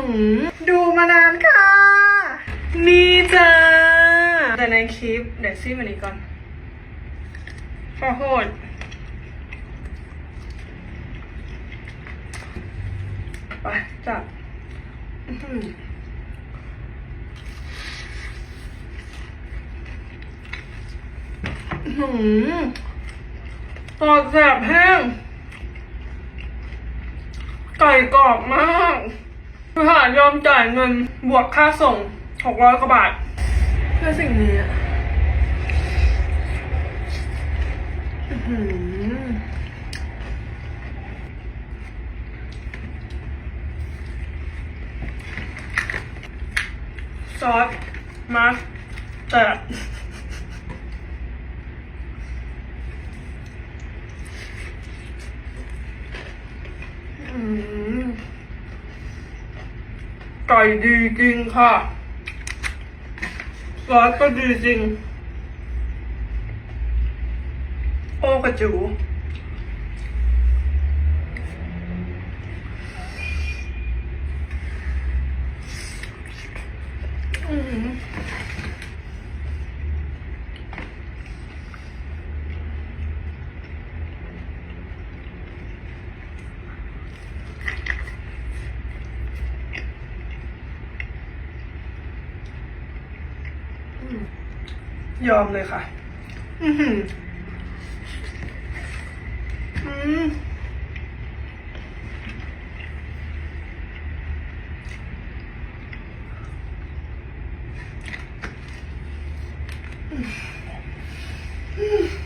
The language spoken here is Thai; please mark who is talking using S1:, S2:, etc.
S1: ือดูมานานค่ะ นี่จ้าแต่ในคลิป เดี๋ยวซิมันนี้ก่อนขอโทษไปจับหืออื้อหือตอดแสบแห้ง ไก่กรอบมาก คือหายอมจ่ายเงินบวกค่าส่งหกร้อยกว่าบาท เพื่อสิ่งนี้อะอื้อหือซอสมาแต่อื้อหือ ไก่ดีจริงค่ะซอสก็ดีจริง โอ้กระจูอืม ยอมเลยค่ะ อืมอืมอืม